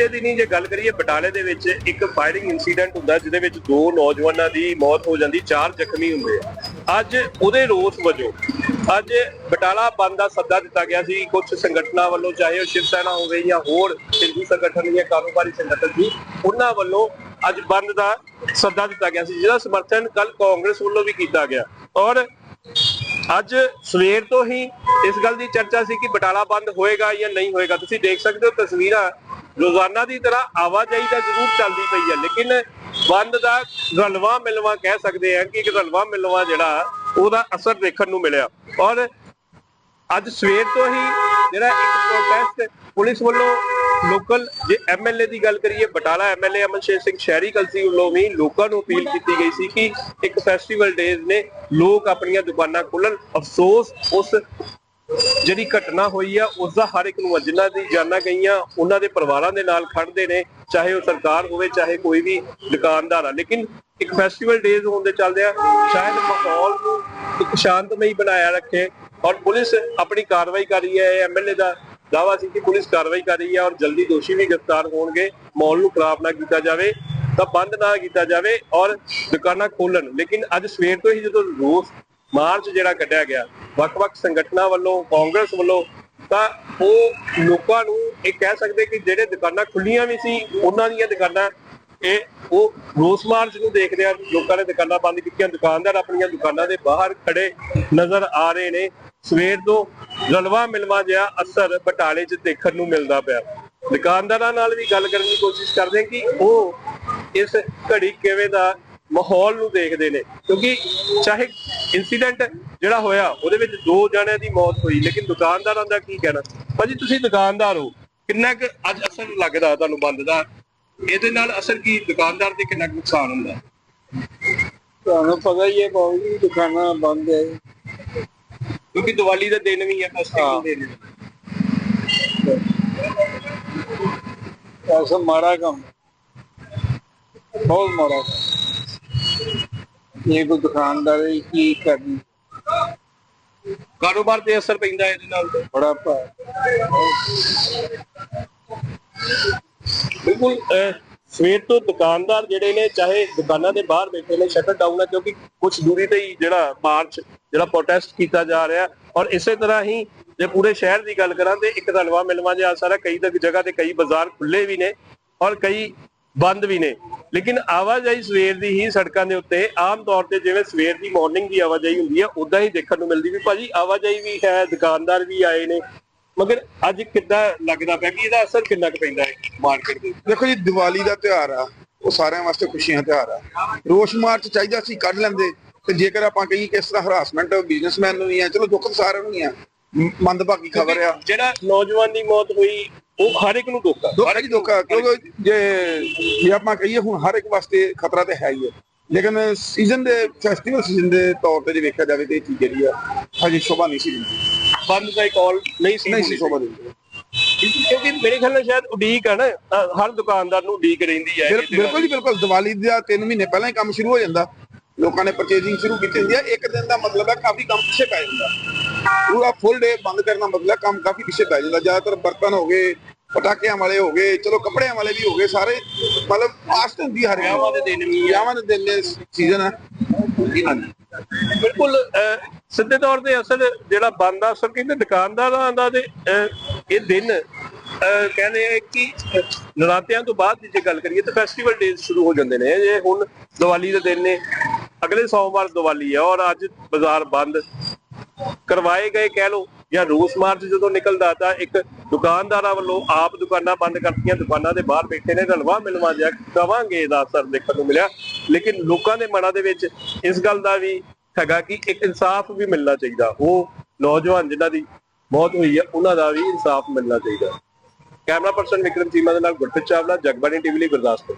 ਬੀਤੇ ਦਿਨੀ ਜੇ ਗੱਲ ਕਰੀਏ ਬਟਾਲੇ ਦੇ ਵਿੱਚ ਇੱਕ ਫਾਇਰਿੰਗ ਇਨਸੀਡੈਂਟ ਹੁੰਦਾ, ਜਿਹਦੇ ਵਿੱਚ ਦੋ ਨੌਜਵਾਨਾਂ ਦੀ ਮੌਤ ਹੋ ਜਾਂਦੀ, ਚਾਰ ਜ਼ਖਮੀ ਹੁੰਦੇ ਆ। ਅੱਜ ਉਹਦੇ ਰੋਸ ਵਜੋਂ, ਅੱਜ ਬਟਾਲਾ ਬੰਦ ਦਾ ਸੱਦਾ ਦਿੱਤਾ ਗਿਆ ਸੀ ਕੁਝ ਸੰਗਠਨਾਂ ਵੱਲੋਂ, ਚਾਹੇ ਉਹ ਸ਼ਿਵ ਸੈਨਾ ਹੋਵੇ ਜਾਂ ਹੋਰ ਹਿੰਦੂ ਸੰਗਠਨ ਜਾਂ ਕਾਰੋਬਾਰੀ ਸੰਗਠਨ ਸੀ, ਉਹਨਾਂ ਵੱਲੋਂ ਅੱਜ ਬੰਦ ਦਾ ਸੱਦਾ ਦਿੱਤਾ ਗਿਆ ਸੀ, ਜਿਹਦਾ ਸਮਰਥਨ ਕੱਲ ਕਾਂਗਰਸ ਵੱਲੋਂ ਵੀ ਕੀਤਾ ਗਿਆ। ਔਰ ਅੱਜ ਸਵੇਰ ਤੋਂ ਹੀ ਇਸ ਗੱਲ ਦੀ ਚਰਚਾ ਸੀ ਕਿ ਬਟਾਲਾ ਬੰਦ ਹੋਏਗਾ ਜਾਂ ਨਹੀਂ ਹੋਏਗਾ। ਤੁਸੀਂ ਦੇਖ ਸਕਦੇ ਹੋ ਤਸਵੀਰਾਂ ਰੋਜ਼ਾਨਾ ਦੀ ਤਰ੍ਹਾਂ ਆਵਾਜਾਈ ਤਾਂ ਜ਼ਰੂਰ ਚੱਲਦੀ ਪਈ ਹੈ, ਲੇਕਿਨ ਬੰਦ ਦਾ ਰਲਵਾ ਮਿਲਵਾ ਕਹਿ ਸਕਦੇ ਆ ਕਿ ਇੱਕ ਰਲਵਾ ਮਿਲਵਾ ਜਿਹੜਾ ਉਹਦਾ ਅਸਰ ਦੇਖਣ ਨੂੰ ਮਿਲਿਆ। ਔਰ ਅੱਜ ਸਵੇਰ ਤੋਂ ਹੀ ਜਿਹੜਾ ਇੱਕ ਪ੍ਰੋਟੈਸਟ ਪੁਲਿਸ ਵੱਲੋਂ ਲੋਕਲ ਜੇ ਐਮਐਲਏ ਦੀ ਗੱਲ ਕਰੀਏ, ਬਟਾਲਾ ਐਮਐਲਏ ਅਮਨਸ਼ੇਰ ਸਿੰਘ ਸ਼ਹਿਰੀ ਕਲਸੀ ਵੱਲੋਂ ਵੀ ਲੋਕਾਂ ਨੂੰ ਅਪੀਲ ਕੀਤੀ ਗਈ ਸੀ ਕਿ ਇੱਕ ਫੈਸਟੀਵਲ ਡੇਜ਼ ਨੇ ਲੋਕ ਆਪਣੀਆਂ ਦੁਕਾਨਾਂ ਖੋਲਣ। ਅਫਸੋਸ, ਉਸ ਜਿਹੜੀ ਘਟਨਾ ਹੋਈ ਆ, ਉਸ ਦਾ ਹਰ ਇੱਕ ਨੂੰ ਜਿਨ੍ਹਾਂ ਦੀ ਜਾਨਾਂ ਗਈਆਂ, ਉਹਨਾਂ ਦੇ ਪਰਿਵਾਰਾਂ ਦੇ ਨਾਲ ਖੜਦੇ ਨੇ, ਚਾਹੇ ਉਹ ਸਰਕਾਰ ਹੋਵੇ, ਚਾਹੇ ਕੋਈ ਵੀ ਦੁਕਾਨਦਾਰ ਆ। ਲੇਕਿਨ ਇੱਕ ਫੈਸਟੀਵਲ ਡੇਜ਼ ਹੋਣ ਦੇ ਚੱਲਦੇ ਆ, ਸ਼ਾਇਦ ਮਾਹੌਲ ਨੂੰ ਇੱਕ ਸ਼ਾਂਤਮਈ ਬਣਾਇਆ ਰੱਖੇ ਔਰ ਪੁਲਿਸ ਆਪਣੀ ਕਾਰਵਾਈ ਕਰ ਰਹੀ ਹੈ ਐਮਐਲਏ ਦਾ ਦਾਵਾ ਸੀ ਕਿ ਪੁਲਿਸ ਕਾਰਵਾਈ ਕਰ ਰਹੀ ਹੈ ਔਰ ਜਲਦੀ ਦੋਸ਼ੀ ਵੀ ਗ੍ਰਿਫਤਾਰ ਹੋਣਗੇ, ਮਾਹੌਲ ਨੂੰ ਖਰਾਬ ਨਾ ਕੀਤਾ ਜਾਵੇ, ਤਾਂ ਬੰਦ ਨਾ ਕੀਤਾ ਜਾਵੇ ਔਰ ਦੁਕਾਨਾਂ ਖੋਲਣ ਲੇਕਿਨ ਅੱਜ ਸਵੇਰ ਤੋਂ ਹੀ ਜਦੋਂ ਰੋਸ ਮਾਰਚ ਜਿਹੜਾ ਕੱਢਿਆ ਗਿਆ, ਵੱਖ-ਵੱਖ ਸੰਗਠਨਾਂ ਵੱਲੋਂ, ਕਾਂਗਰਸ ਵੱਲੋਂ, ਤਾਂ ਉਹ ਲੋਕਾਂ ਨੂੰ ਇਹ ਕਹਿ ਸਕਦੇ ਕਿ ਜਿਹੜੇ ਦੁਕਾਨਾਂ ਖੁੱਲੀਆਂ ਵੀ ਸੀ, ਉਹਨਾਂ ਦੀਆਂ ਦੁਕਾਨਾਂ, ਇਹ ਉਹ ਰੋਸ ਮਾਰਚ ਨੂੰ ਦੇਖਦੇ ਆ, ਲੋਕਾਂ ਨੇ ਦੁਕਾਨਾਂ ਬੰਦ ਕੀਤੀਆਂ, ਦੁਕਾਨਦਾਰ ਆਪਣੀਆਂ ਦੁਕਾਨਾਂ ਦੇ ਬਾਹਰ ਖੜੇ ਨਜ਼ਰ ਆ ਰਹੇ ਨੇ। ਸਵੇਰ ਤੋਂ ਰਲਵਾ ਮਿਲਵਾ ਜਿਹਾ ਅਸਰ ਬਟਾਲੇ 'ਚ ਦੇਖਣ ਨੂੰ ਮਿਲਦਾ ਪਿਆ। ਦੁਕਾਨਦਾਰਾਂ ਨਾਲ ਵੀ ਗੱਲ ਕਰਨ ਦੀ ਕੋਸ਼ਿਸ਼ ਕਰਦੇ ਕਿ ਉਹ ਇਸ ਘੜੀ ਕਿਵੇਂ ਦਾ ਮਾਹੌਲ ਨੂੰ ਦੇਖਦੇ ਨੇ। ਕਿਉਂਕਿ ਚਾਹੇ ਇਨਸੀਡੈਂਟ ਜਿਹੜਾ ਹੋਇਆ ਉਹਦੇ ਵਿੱਚ ਦੋ ਜਣਿਆਂ ਦੀ ਮੌਤ ਹੋਈ ਲੇਕਿਨ ਦੁਕਾਨਦਾਰਾਂ ਦਾ ਕੀ ਕਹਿਣਾ? ਭਾਜੀ ਤੁਸੀਂ ਦੁਕਾਨਦਾਰ ਹੋ। ਕਿੰਨਾ ਕੁ ਅੱਜ ਅਸਰ ਲੱਗਦਾ ਤੁਹਾਨੂੰ ਬੰਦ ਦਾ? ਇਹਦੇ ਨਾਲ ਅਸਰ ਕੀ? ਦੁਕਾਨਦਾਰ ਤੇ ਕਿੰਨਾ ਕੁ ਨੁਕਸਾਨ ਹੁੰਦਾ? ਤੁਹਾਨੂੰ ਪਤਾ ਹੀ ਹੈ ਬਹੁਤ ਦੁਕਾਨਾਂ ਬੰਦ ਹੈ। ਕਿਉਂਕਿ ਦੀਵਾਲੀ ਦਾ ਦਿਨ ਵੀ ਹੈ ਫੈਸਟੀਵਲ ਹਾਂ। ਦਿਨ। ਐਸਾ ਮਾੜਾ ਕੰਮ। ਬਹੁਤ ਮਾੜਾ। ਕੰਮ ਇਹ ਕੋਈ ਦੁਕਾਨਦਾਰ ਹੈ, ਕੀ ਕਰਨੀ ਕਾਰੋਬਾਰ ਤੇ ਅਸਰ ਪੈਂਦਾ ਇਹਦੇ ਨਾਲ। ਤੇ ਬੜਾ ਭਾ ਬਿਲਕੁਲ ਅਹ, ਸਵੇਰ ਤੋਂ ਦੁਕਾਨਦਾਰ ਜਿਹੜੇ ਨੇ ਚਾਹੇ ਦੁਕਾਨਾਂ ਦੇ ਬਾਹਰ ਬੈਠੇ ਨੇ ਸ਼ਟਰ ਡਾਊਨ ਹੈ ਕਿਉਂਕਿ ਕੁਝ ਦੂਰੀ ਤੇ ਹੀ ਜਿਹੜਾ ਮਾਰਚ ਜਿਹੜਾ ਪ੍ਰੋਟੈਸਟ ਕੀਤਾ ਜਾ ਰਿਹਾ ਔਰ ਇਸੇ ਤਰ੍ਹਾਂ ਹੀ ਜੇ ਪੂਰੇ ਸ਼ਹਿਰ ਦੀ ਗੱਲ ਕਰਾਂ ਤੇ ਇੱਕ ਰਲਵਾ ਮਿਲਵਾ ਜਿਹਾ ਅਸਰ ਹੈ ਕਈ ਤੱਕ ਜਗ੍ਹਾ ਤੇ ਕਈ ਬਾਜ਼ਾਰ ਖੁੱਲੇ ਵੀ ਨੇ ਔਰ ਕਈ ਬੰਦ ਵੀ ਨੇ। ਲੇਕਿਨ ਆਵਾਜਾਈ ਸਵੇਰ ਦੀ ਹੀ ਸੜਕਾਂ ਦੇ ਉੱਤੇ ਆਮ ਤੌਰ ਤੇ ਜਿਵੇਂ ਸਵੇਰ ਦੀ ਮਾਰਨਿੰਗ ਦੀ ਆਵਾਜਾਈ ਹੁੰਦੀ ਹੈ ਉਦਾਂ ਹੀ ਦੇਖਣ ਨੂੰ ਮਿਲਦੀ ਵੀ ਭਾਜੀ ਆਵਾਜਾਈ ਵੀ ਹੈ ਦੁਕਾਨਦਾਰ ਵੀ ਆਏ ਨੇ। ਮਗਰ ਅੱਜ ਕਿੱਦਾਂ ਲੱਗਦਾ ਪਿਆ ਕਿ ਇਹਦਾ ਅਸਰ ਕਿੰਨਾ ਕੁ ਪੈਂਦਾ ਹੈ ਮਾਰਕੀਟ ਦੇ? ਦੇਖੋ ਜੀ ਦੀਵਾਲੀ ਦਾ ਤਿਉਹਾਰ ਆ ਉਹ ਸਾਰਿਆਂ ਵਾਸਤੇ ਖੁਸ਼ੀਆਂ ਦਾ ਤਿਉਹਾਰ ਆ। ਰੋਸ਼ ਮਾਰਚ ਚਾਹੀਦਾ ਸੀ ਕੱਢ ਲੈਂਦੇ। ਤੇ ਜੇਕਰ ਆਪਾਂ ਕਹੀਏ ਕਿ ਇਸ ਤਰ੍ਹਾਂ ਹਰਾਸਮੈਂਟ ਬਿਜ਼ਨਸਮੈਨ ਨੂੰ ਵੀ ਆ ਚਲੋ ਦੁੱਖ ਸਾਰਿਆਂ ਨੂੰ ਹੀ ਆ। ਮੰਦਭਾਗੀ ਖਬਰ ਆ। ਜਿਹੜਾ ਨੌਜਵਾਨ ਦੀ ਮੌਤ ਹੋਈ ਉਹ ਹਰ ਇੱਕ ਨੂੰ ਦੁੱਖ ਆ ਦੁੱਖ ਹੈ ਜੀ ਦੁੱਖ ਕਿਉਂਕਿ ਜੇ ਜੇ ਆਪਾਂ ਕਹੀਏ ਹੁਣ ਹਰ ਇੱਕ ਵਾਸਤੇ ਖਤਰਾ ਤੇ ਹੈ ਹੀ ਹੈ। ਲੇਕਿਨ ਸੀਜ਼ਨ ਦੇ ਫੈਸਟੀਵਲ ਸੀਜ਼ਨ ਦੇ ਤੌਰ ਤੇ ਜੇ ਵੇਖਿਆ ਜਾਵੇ ਤੇ ਇਹ ਚੀਜ਼ ਜਿਹੜੀ ਆ ਹਜੇ ਸ਼ੋਭਾ ਨਹੀਂ ਸੀ ਦਿੰਦੀ। ਬੰਦ ਦਾ ਕਾਲ ਨਹੀਂ ਸੀ ਨਹੀਂ ਸੀ ਸ਼ੋਭਾ ਦਿੰਦੀ। ਕਿਉਂਕਿ ਮੇਰੇ ਖਿਆਲ ਨਾਲ ਸ਼ਾਇਦ ਉਡੀਕ ਹੈ ਨਾ ਹਰ ਦੁਕਾਨਦਾਰ ਨੂੰ ਉਡੀਕ ਰਹਿੰਦੀ ਹੈ। ਬਿਲਕੁਲ ਜੀ ਬਿਲਕੁਲ। ਦੀਵਾਲੀ ਦਾ 3 ਮਹੀਨੇ ਪਹਿਲਾਂ ਹੀ ਕੰਮ ਸ਼ੁਰੂ ਹੋ ਜਾਂਦਾ। ਲੋਕਾਂ ਨੇ ਪਰਚੇਜ਼ਿੰਗ ਸ਼ੁਰੂ ਕੀਤੀ ਹੁੰਦੀ ਹੈ ਇੱਕ ਦਿਨ ਦਾ ਮਤਲਬ ਹੈ ਕਾਫੀ ਕੰਮ ਪਿੱਛੇ ਪੈ ਜਾਂਦਾ। ਪੂਰਾ ਫੁੱਲ ਡੇ ਬੰਦ ਕਰਨਾ ਮਤਲਬ ਹੈ ਕੰਮ ਕਾਫੀ ਪਿੱਛੇ ਪੈ ਜਾਂਦਾ ਜ਼ਿਆਦਾਤਰ ਬਰਤਨ ਹੋ ਗਏ ਪਟਾਕਿਆਂ ਵਾਲੇ ਹੋ ਗਏ ਚਲੋ ਕੱਪੜਿਆਂ ਵਾਲੇ ਵੀ ਹੋ ਗਏ ਸਾਰੇ ਮਤਲਬ ਆਸਤ ਹੁੰਦੀ ਹਰ ਵਿਆਹਾਂ ਦੇ ਦਿਨ ਵੀ। ਆ। ਵਿਆਹਾਂ ਦੇ ਦਿਨ ਸੀਜ਼ਨ ਹਾਂਜੀ ਬਿਲਕੁਲ ਸਿੱਧੇ ਤੌਰ ਤੇ ਅਸਰ ਜਿਹੜਾ ਬੰਦ ਦਾ ਅਸਰ ਕਹਿੰਦੇ ਦੁਕਾਨਦਾਰਾਂ ਦਾ ਤੇ ਇਹ ਦਿਨ ਕਹਿੰਦੇ ਆ ਕਿ ਨਰਾਤਿਆਂ ਤੋਂ ਬਾਅਦ ਦੀ ਜੇ ਗੱਲ ਕਰੀਏ ਤਾਂ ਫੈਸਟੀਵਲ ਡੇਜ਼ ਸ਼ੁਰੂ ਹੋ ਜਾਂਦੇ ਨੇ। ਜੇ ਹੁਣ ਦੀਵਾਲੀ ਦੇ ਦਿਨ ਨੇ ਅਗਲੇ ਸੋਮਵਾਰ ਦੀਵਾਲੀ ਹੈ ਔਰ ਅੱਜ ਬਾਜ਼ਾਰ ਬੰਦ। ਕਰਵਾਏ ਗਏ ਕਹਿ ਲਓ, ਜਾਂ ਰੋਸ ਮਾਰਚ ਜਦੋਂ ਨਿਕਲਦਾ ਤਾਂ ਇੱਕ ਦੁਕਾਨਦਾਰਾਂ ਵੱਲੋਂ ਆਪ ਦੁਕਾਨਾਂ ਬੰਦ ਕਰਤੀਆਂ, ਦੁਕਾਨਾਂ ਦੇ ਬਾਹਰ ਬੈਠੇ ਨੇ, ਰਲਵਾ ਮਿਲਵਾ ਜਿਹਾ ਕਵਾਂਗੇ ਇਹਦਾ ਅਸਰ ਦੇਖਣ ਨੂੰ ਮਿਲਿਆ। ਲੇਕਿਨ ਲੋਕਾਂ ਦੇ ਮਨਾਂ ਦੇ ਵਿੱਚ ਇਸ ਗੱਲ ਦਾ ਵੀ ਹੈਗਾ ਕਿ ਇੱਕ ਇਨਸਾਫ ਵੀ ਮਿਲਣਾ ਚਾਹੀਦਾ। ਉਹ ਨੌਜਵਾਨ ਜਿਨ੍ਹਾਂ ਦੀ ਮੌਤ ਹੋਈ ਹੈ, ਉਹਨਾਂ ਦਾ ਵੀ ਇਨਸਾਫ ਮਿਲਣਾ ਚਾਹੀਦਾ। ਕੈਮਰਾ ਪਰਸਨ ਵਿਕਰਮ ਚੀਮਾ ਦੇ ਨਾਲ ਗੁਰਪ੍ਰੀਤ ਚਾਵਲਾ, ਜਗਬਾਣੀ ਟੀਵੀ ਲਈ ਗੁਰਦਾਸਪੁਰ।